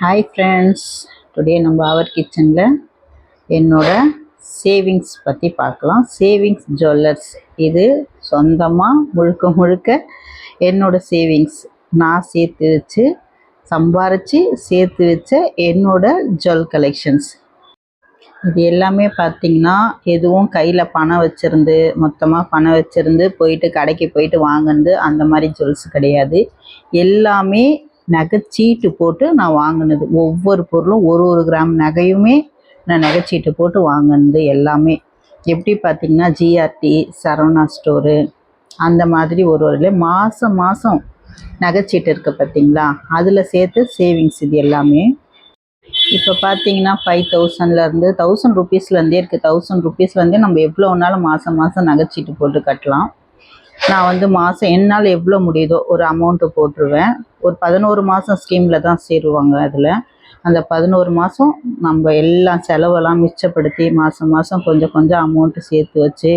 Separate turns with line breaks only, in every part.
Hi friends today நம்ம அவர் கிச்சனில் என்னோட சேவிங்ஸ் பற்றி பார்க்கலாம். சேவிங்ஸ் ஜுவல்லர்ஸ் இது சொந்தமாக முழுக்க முழுக்க என்னோட சேவிங்ஸ் நான் சேர்த்து வச்சு சம்பாரித்து சேர்த்து வச்ச என்னோட ஜுவல் கலெக்ஷன்ஸ் இது எல்லாமே பார்த்தீங்கன்னா எதுவும் கையில் பணம் வச்சுருந்து மொத்தமாக பணம் வச்சுருந்து போயிட்டு கடைக்கு போயிட்டு வாங்குனது அந்த மாதிரி ஜுவல்ஸ் கிடையாது. எல்லாமே நகைச்சீட்டு போட்டு நான் வாங்கினது. ஒவ்வொரு பொருளும் ஒரு ஒரு கிராம் நகையுமே நான் நகைச்சீட்டு போட்டு வாங்கினது எல்லாமே. எப்படி பார்த்தீங்கன்னா ஜிஆர்டி சரவணா ஸ்டோரு அந்த மாதிரி ஒரு ஒரு மாதம் மாதம் நகைச்சீட்டு இருக்குது பார்த்தீங்களா? அதில் சேர்த்து சேவிங்ஸ் இது எல்லாமே. இப்போ பார்த்தீங்கன்னா ஃபைவ் தௌசண்ட்லேருந்து தௌசண்ட் ருபீஸ்லேருந்தே இருக்குது தௌசண்ட் ருபீஸ்லேருந்தே நம்ம எவ்வளோ மாதம் மாதம் நகைச்சீட்டு போட்டு கட்டலாம். நான் வந்து மாதம் என்னால் எவ்வளோ முடியுதோ ஒரு அமௌண்ட்டு போட்டுருவேன். ஒரு பதினோரு மாதம் ஸ்கீமில் தான் சேருவாங்க அதில். அந்த பதினோரு மாதம் நம்ம எல்லாம் செலவெல்லாம் மிச்சப்படுத்தி மாதம் மாதம் கொஞ்சம் கொஞ்சம் அமௌண்ட்டு சேர்த்து வச்சு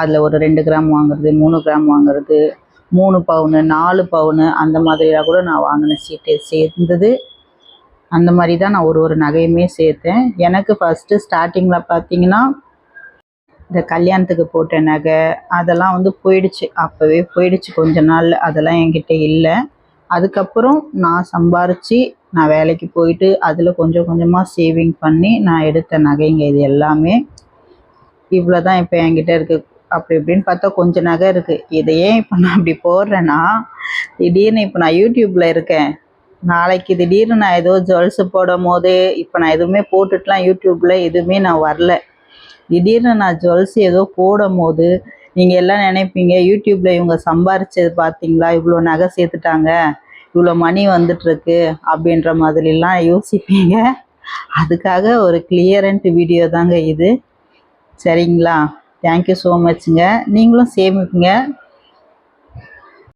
அதில் ஒரு ரெண்டு கிராம் வாங்குறது மூணு கிராம் வாங்குறது மூணு பவுனு நாலு பவுனு அந்த மாதிரியாக கூட நான் வாங்கின சீட்டு சேர்ந்தது. அந்த மாதிரி தான் நான் ஒரு ஒரு நகையுமே சேர்த்தேன். எனக்கு ஃபஸ்ட்டு ஸ்டார்டிங்கில் பார்த்தீங்கன்னா இந்த கல்யாணத்துக்கு போட்ட நகை அதெல்லாம் வந்து போயிடுச்சு. அப்போவே போயிடுச்சு. கொஞ்ச நாள் அதெல்லாம் என்கிட்ட இல்லை. அதுக்கப்புறம் நான் சம்பாரித்து நான் வேலைக்கு போயிட்டு அதில் கொஞ்சம் கொஞ்சமாக சேவிங் பண்ணி நான் எடுத்த நகைங்க இது எல்லாமே. இவ்வளோ தான் இப்போ என்கிட்ட இருக்குது அப்படி இப்படின்னு பார்த்தா கொஞ்சம் நகை இருக்குது இதையே ஏன் இப்போ நான் அப்படி போடுறேன்னா திடீர்னு இப்போ நான் யூடியூப்பில் இருக்கேன். நாளைக்கு திடீர்னு நான் ஏதோ ஜுவல்ஸ் போடும் போது இப்போ நான் எதுவுமே போட்டுட்டுலாம் யூடியூப்பில் எதுவுமே நான் வரல. திடீர்னு நான் ஜுவல்ஸ் ஏதோ போடும் போது நீங்கள் எல்லாம் நினைப்பீங்க யூடியூப்பில் இவங்க சம்பாரிச்சது பார்த்தீங்களா இவ்வளோ நகை சேர்த்துட்டாங்க இவ்வளோ மணி வந்துட்டுருக்கு அப்படின்ற மாதிரிலாம் யோசிப்பீங்க. அதுக்காக ஒரு கிளியரண்ட் வீடியோ தாங்க இது. சரிங்களா? தேங்க்யூ ஸோ மச்ங்க நீங்களும் சேமிப்புங்க.